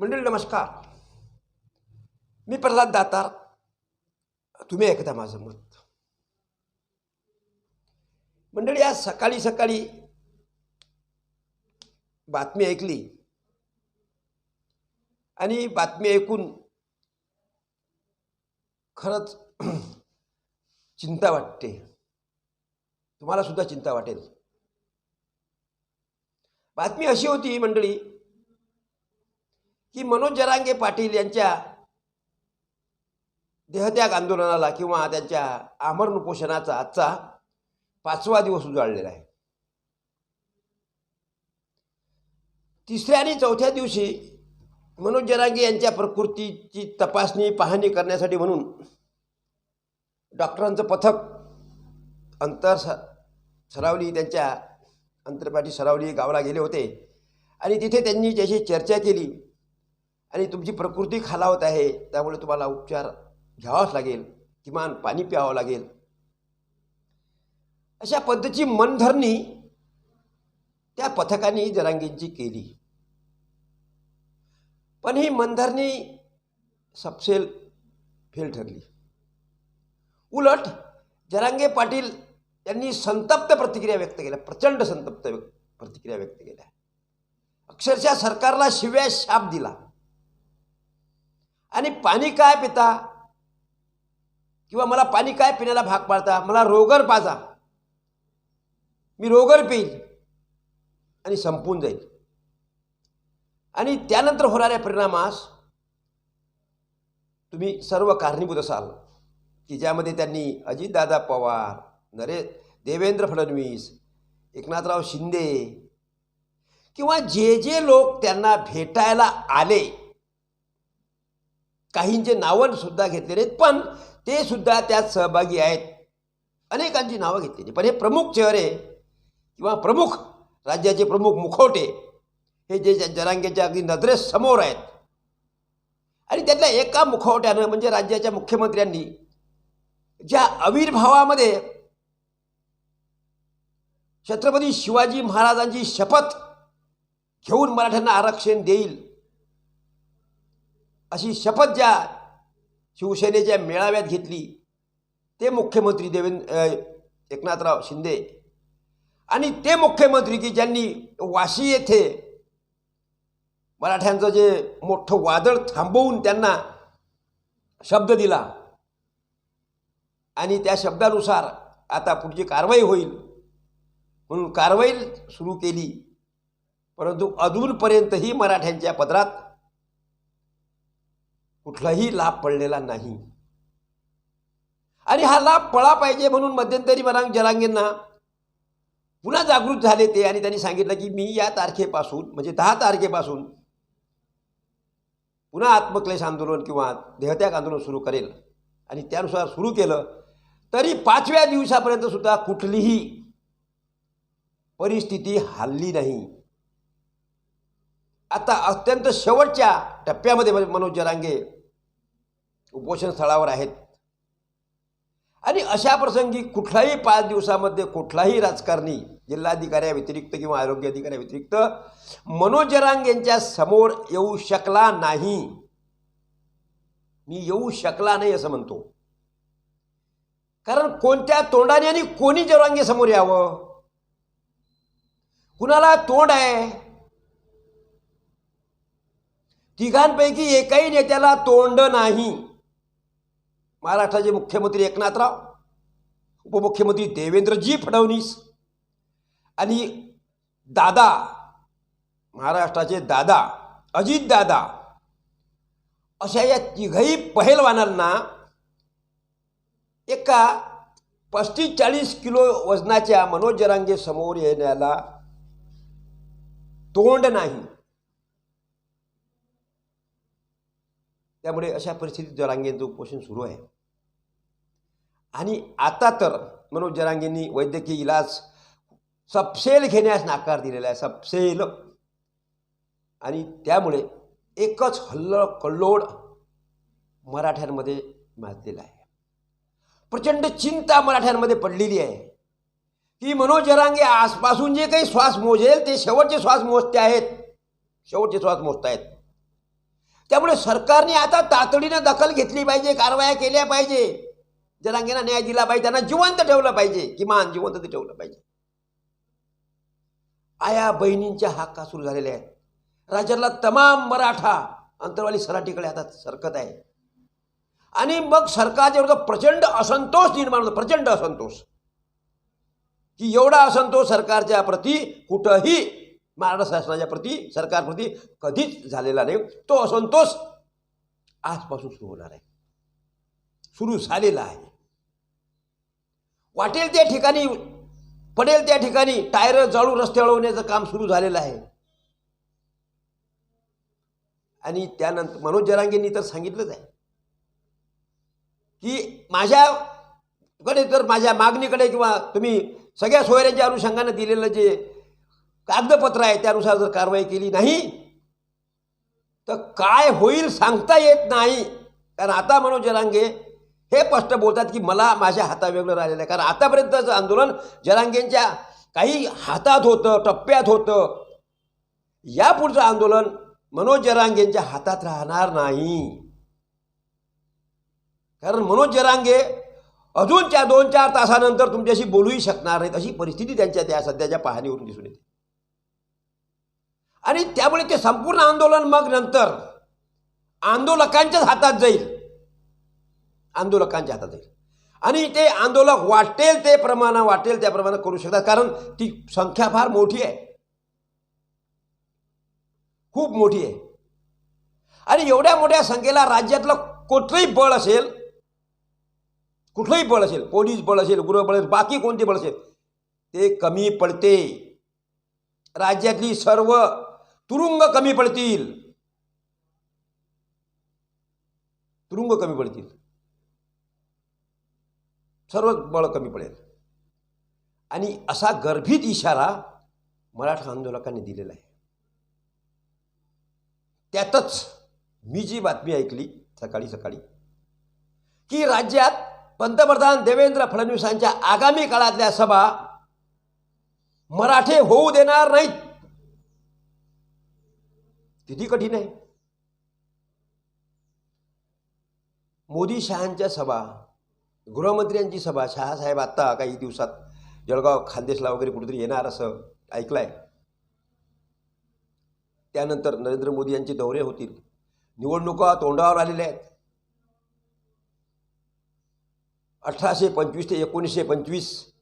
मंडळी नमस्कार. मी प्रल्हाद दातार. तुम्ही ऐकता माझं मत. मंडळी आज सकाळी सकाळी बातमी ऐकली. आणि बातमी ऐकून खरंच चिंता वाटते. तुम्हाला सुद्धा चिंता वाटेल. बातमी अशी होती मंडळी की मनोज जरांगे पाटील यांच्या देहत्याग आंदोलनाला किंवा त्यांच्या आमरण उपोषणाचा आजचा पाचवा दिवस उजाळलेला आहे. तिसऱ्या आणि चौथ्या दिवशी मनोज जरांगे यांच्या प्रकृतीची तपासणी पाहणी करण्यासाठी म्हणून डॉक्टरांचं पथक अंतर स सरावली त्यांच्या अंतरपाठी सरावली गावाला गेले होते. आणि तिथे त्यांनी त्याची चर्चा केली आणि तुमची प्रकृती खालावत आहे. त्यामुळे तुम्हाला उपचार घ्यावाच लागेल. किमान पाणी प्यावं लागेल. अशा पद्धतीची मनधरणी त्या पथकाने जरांगींची केली. पण ही मनधरणी सपसेल फेल ठरली. उलट जरांगे पाटील यांनी संतप्त प्रतिक्रिया व्यक्त केल्या. प्रचंड संतप्त प्रतिक्रिया व्यक्त केल्या. अक्षरशः सरकारला शिव्या शाप दिला. आणि पाणी काय पिता? किंवा मला पाणी काय पिण्याला भाग पाडता? मला रोगर पाजा. मी रोगर पिईल आणि संपून जाईल आणि त्यानंतर होणाऱ्या परिणामास तुम्ही सर्व कारणीभूत असाल की ज्यामध्ये त्यांनी अजितदादा पवार नरे देवेंद्र फडणवीस एकनाथराव शिंदे किंवा जे जे लोक त्यांना भेटायला आले काहींचे नावं सुद्धा घेतलेले आहेत पण ते सुद्धा त्यात सहभागी आहेत. अनेकांची नावं घेतलेली पण हे प्रमुख चेहरे किंवा प्रमुख राज्याचे प्रमुख मुखवटे हे जे ज्या अगदी नजरेस समोर आहेत. आणि त्यातल्या एका मुखवट्यानं म्हणजे राज्याच्या मुख्यमंत्र्यांनी ज्या आविर्भावामध्ये छत्रपती शिवाजी महाराजांची शपथ घेऊन मराठ्यांना आरक्षण देईल अशी शपथ ज्या शिवसेनेच्या मेळाव्यात घेतली ते मुख्यमंत्री देवेंद्र एकनाथराव शिंदे. आणि ते मुख्यमंत्री की ज्यांनी वाशी येथे मराठ्यांचं जे मोठं वादळ थांबवून त्यांना शब्द दिला आणि त्या शब्दानुसार आता पुढची कारवाई होईल म्हणून कारवाई सुरू केली. परंतु अजूनपर्यंतही मराठ्यांच्या पदरात कुठलाही लाभ पडलेला नाही. आणि हा लाभ पळा पाहिजे म्हणून मध्यंतरी मरांग जलांगेंना पुन्हा जागृत झाले ते आणि त्यांनी सांगितलं की मी या तारखेपासून म्हणजे दहा तारखेपासून पुन्हा आत्मक्लेश आंदोलन किंवा देहत्याग आंदोलन सुरू करेल. आणि त्यानुसार सुरू केलं तरी पाचव्या दिवसापर्यंत सुद्धा कुठलीही परिस्थिती हल्ली नाही. आता अत्यंत शेवटच्या टप्प्यामध्ये मनोज जरांगे उपोषण स्थळावर आहेत. आणि अशा प्रसंगी कुठलाही पाच दिवसामध्ये कुठलाही राजकारणी जिल्हाधिकाऱ्याव्यतिरिक्त किंवा आरोग्य अधिकाऱ्याव्यतिरिक्त मनोज जरांगेंच्या समोर येऊ शकला नाही. मी येऊ शकला नाही असं म्हणतो. कारण कोणत्या तोंडाने आणि कोणी जरांगे समोर यावं? कुणाला तोंड आहे? तिघांपैकी एकाही नेत्याला तोंड नाही. महाराष्ट्राचे मुख्यमंत्री एकनाथराव उपमुख्यमंत्री देवेंद्रजी फडणवीस आणि दादा महाराष्ट्राचे दादा अजित दादा अशा या तिघही पहिलवानांना एका पस्तीस चाळीस किलो वजनाच्या मनोज जरांगे समोर येण्याला तोंड नाही. त्यामुळे अशा परिस्थितीत जरांगेंचं उपोषण सुरू आहे. आणि आता तर मनोज जरांगेंनी वैद्यकीय इलाज सपसेल घेण्यास नाकार दिलेला आहे सपसेल आणि त्यामुळे एकच हल्ल कल्लोड मराठ्यांमध्ये माजलेला आहे. प्रचंड चिंता मराठ्यांमध्ये पडलेली आहे. की मनोज जरांगे आसपासून जे काही श्वास मोजेल ते शेवटचे श्वास मोजते आहेत. शेवटचे श्वास मोजत आहेत. त्यामुळे सरकारने आता तातडीनं दखल घेतली पाहिजे कारवाया केल्या पाहिजे. जनांगीना न्याय दिला पाहिजे त्यांना जिवंत ठेवलं पाहिजे. किमान जिवंत ते ठेवलं पाहिजे. आया बहिणींच्या हाका सुरू झालेल्या आहेत? राज्यातला तमाम मराठा अंतरवाली सराठीकडे आता सरकत आहे. आणि मग सरकारच्या विरुद्ध प्रचंड असंतोष निर्माण होतो प्रचंड असंतोष. की एवढा असंतोष सरकारच्या प्रती कुठंही महाराष्ट्र शासनाच्या प्रती सरकारप्रती कधीच झालेला नाही. तो असंतोष आजपासून सुरू होणार आहे. सुरू झालेला आहे. वाटेल त्या ठिकाणी पडेल त्या ठिकाणी टायर जाळून रस्ते अडवण्याचं काम सुरू झालेलं आहे. आणि त्यानंतर मनोज जरांगेंनी तर सांगितलंच आहे. की माझ्याकडे तर माझ्या मागणीकडे किंवा तुम्ही सगळ्या सोयऱ्यांच्या अनुषंगानं दिलेलं जे कागदपत्र आहे त्यानुसार जर कारवाई केली नाही तर काय होईल सांगता येत नाही. कारण आता मनोज जरांगे हे स्पष्ट बोलतात की मला माझ्या हातावेगळं राहिलेलं आहे. कारण आतापर्यंतचं आंदोलन जलांगेंच्या काही हातात होतं टप्प्यात होतं. या पुढचं आंदोलन मनोज जरांगेंच्या हातात राहणार नाही. कारण मनोज जरांगे अजून दोन चार तासानंतर तुमच्याशी बोलूही शकणार नाहीत. अशी परिस्थिती त्यांच्या त्या सध्याच्या पाहणीवरून दिसून येते. आणि त्यामुळे ते संपूर्ण आंदोलन मग नंतर आंदोलकांच्याच हातात जाईल. आंदोलकांच्या हातात जाईल आणि ते आंदोलक वाटेल ते प्रमाण वाटेल त्याप्रमाणे करू शकतात कारण ती संख्या फार मोठी आहे. खूप मोठी आहे. आणि एवढ्या मोठ्या संख्येला राज्यातलं कुठलंही बळ असेल कुठलंही बळ असेल पोलीस बळ असेल गृहबळ असेल बाकी कोणते बळ असेल ते कमी पडते. राज्यातली सर्व तुरुंग कमी पडतील. तुरुंग कमी पडतील. सर्व बळ कमी पडेल. आणि असा गर्भित इशारा मराठा आंदोलकांनी दिलेला आहे. त्यातच मी जी बातमी ऐकली सकाळी सकाळी की राज्यात पंतप्रधान देवेंद्र फडणवीसांच्या आगामी काळातल्या सभा मराठे होऊ देणार नाहीत. किती कठीण आहे. मोदी शहांच्या सभा गृहमंत्र्यांची सभा शहासाहेब आत्ता काही दिवसात जळगाव खानदेशला वगैरे कुठेतरी येणार असं ऐकलं आहे त्यानंतर नरेंद्र मोदी यांचे दौरे होतील. निवडणुका तोंडावर आलेल्या आहेत. अठराशे पंचवीस ते एकोणीसशे पंचवीस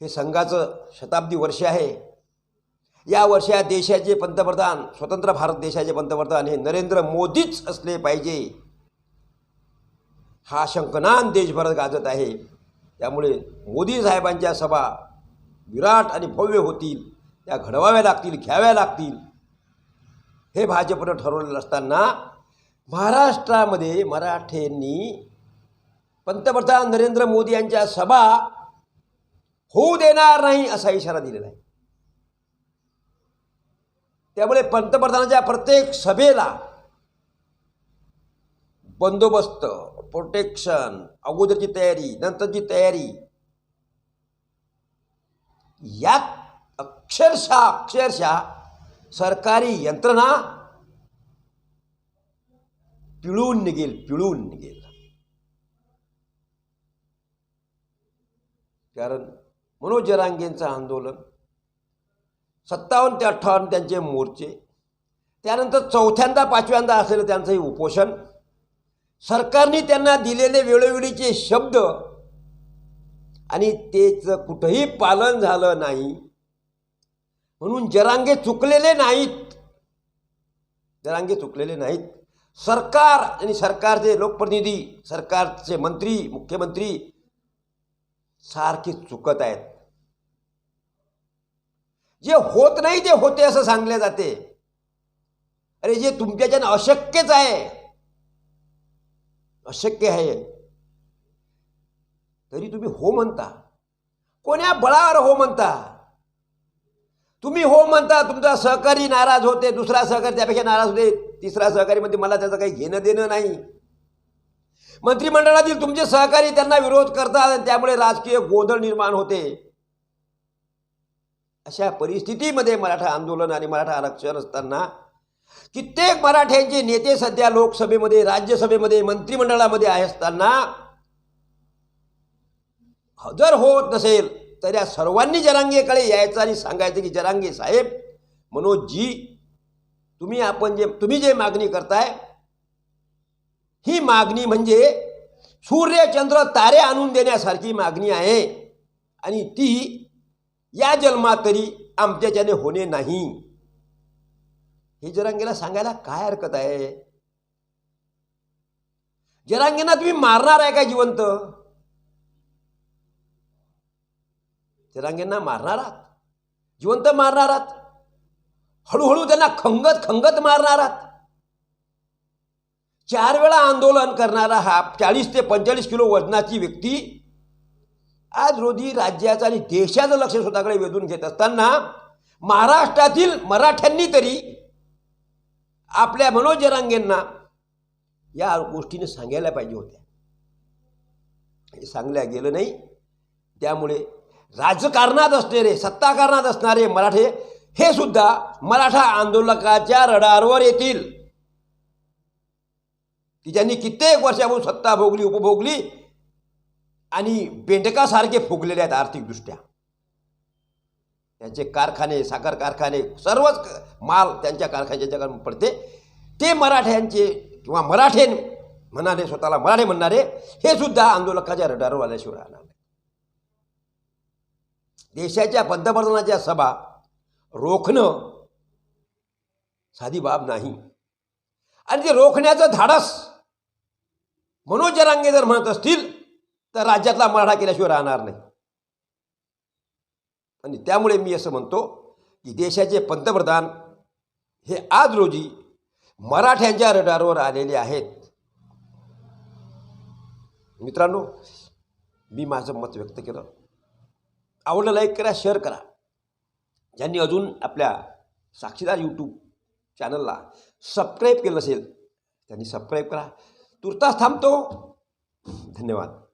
हे संघाचं शताब्दी वर्ष आहे. या वर्षात देशाचे पंतप्रधान स्वतंत्र भारत देशाचे पंतप्रधान हे नरेंद्र मोदीच असले पाहिजे. हा शंकनान देशभरात गाजत आहे. त्यामुळे मोदी साहेबांच्या सभा विराट आणि भव्य होतील. त्या घडवाव्या लागतील घ्याव्या लागतील. हे भाजपनं ठरवलेलं असताना महाराष्ट्रामध्ये मराठ्यांनी पंतप्रधान नरेंद्र मोदी यांच्या सभा होऊ देणार नाही असा इशारा दिलेला आहे. त्यामुळे पंतप्रधानाच्या प्रत्येक सभेला बंदोबस्त प्रोटेक्शन अगोदरची तयारी नंतरची तयारी यात अक्षरशः अक्षरशः सरकारी यंत्रणा पिळून निघेल पिळून निघेल कारण मनोज जरांगेंचं आंदोलन सत्तावन्न ते अठ्ठावन्न त्यांचे मोर्चे त्यानंतर चौथ्यांदा पाचव्यांदा असलेलं त्यांचंही उपोषण सरकारने त्यांना दिलेले वेळोवेळीचे शब्द आणि तेच कुठंही पालन झालं नाही म्हणून जरांगे चुकलेले नाहीत. जरांगे चुकलेले नाहीत. सरकार आणि सरकारचे लोकप्रतिनिधी सरकारचे मंत्री मुख्यमंत्री सारखे चुकत आहेत. जे होत नाही ते होते असं सांगले जाते. अरे जे तुमच्याच्यानं अशक्यच आहे अशक्य आहे. तरी तुम्ही हो म्हणता. कोण्या बळावर हो म्हणता? तुम्ही हो म्हणता तुमचा सहकारी नाराज होते दुसरा सहकारी त्यापेक्षा नाराज होते तिसरा सहकारी म्हणजे मला त्याचं काही घेणं देणं नाही. मंत्रिमंडळातील तुमचे सहकारी त्यांना विरोध करतात आणि त्यामुळे राजकीय गोंधळ निर्माण होते. अशा परिस्थितीमध्ये मराठा आंदोलन आणि मराठा आरक्षण असताना कित्येक मराठ्यांचे नेते सध्या लोकसभेमध्ये राज्यसभेमध्ये मंत्रिमंडळामध्ये आहे असताना जर होत नसेल तर या सर्वांनी जरांगेकडे यायचं आणि सांगायचं की जरांगे साहेब मनोजी तुम्ही आपण जे तुम्ही जे मागणी करताय ही मागणी म्हणजे सूर्य चंद्र तारे आणून देण्यासारखी मागणी आहे आणि ती या जन्मात तरी आमच्याच्याने होणे नाही. हे जरांगेला सांगायला काय हरकत आहे? जरांगीना तुम्ही मारणार आहे का जिवंत? जरांगींना मारणार आहात? जिवंत मारणार आहात? हळूहळू त्यांना खंगत खंगत मारणार आहात? चार वेळा आंदोलन करणारा हा चाळीस ते पंचेचाळीस किलो वजनाची व्यक्ती आज रोजी राज्याचं आणि देशाचं लक्ष स्वतःकडे वेधून घेत असताना महाराष्ट्रातील मराठ्यांनी तरी आपल्या मनोज जरांगेंना या गोष्टीने सांगायला पाहिजे होत्या. हे सांगल्या गेलं नाही. त्यामुळे राजकारणात असणारे सत्ताकारणात असणारे मराठे हे सुद्धा मराठा आंदोलकाच्या रडारवर येतील. की ज्यांनी कित्येक वर्षापासून सत्ता भोगली उपभोगली आणि बेंडकासारखे फुगलेले आहेत आर्थिकदृष्ट्या. त्याचे कारखाने साखर कारखाने सर्वच माल त्यांच्या कारखान्याच्या पडते. ते मराठ्यांचे किंवा मराठे म्हणाले स्वतःला मराठे म्हणणारे हे सुद्धा आंदोलकाच्या रडारवर आल्याशिवाय राहणार नाही. देशाच्या पंतप्रधानाच्या सभा रोखणं साधी बाब नाही. आणि ते रोखण्याचं धाडस मनोज जरांगे जर म्हणत असतील तर राज्यातला मराठा केल्याशिवाय राहणार नाही. आणि त्यामुळे मी असं म्हणतो की देशाचे पंतप्रधान हे आज रोजी मराठ्यांच्या रडारवर आलेले आहेत. मित्रांनो मी माझं मत व्यक्त केलं. आवडलं लाईक करा शेअर करा. ज्यांनी अजून आपल्या साक्षीदार यूट्यूब चॅनलला सबस्क्राईब केलं नसेल त्यांनी सबस्क्राईब करा. तुर्तास थांबतो. धन्यवाद.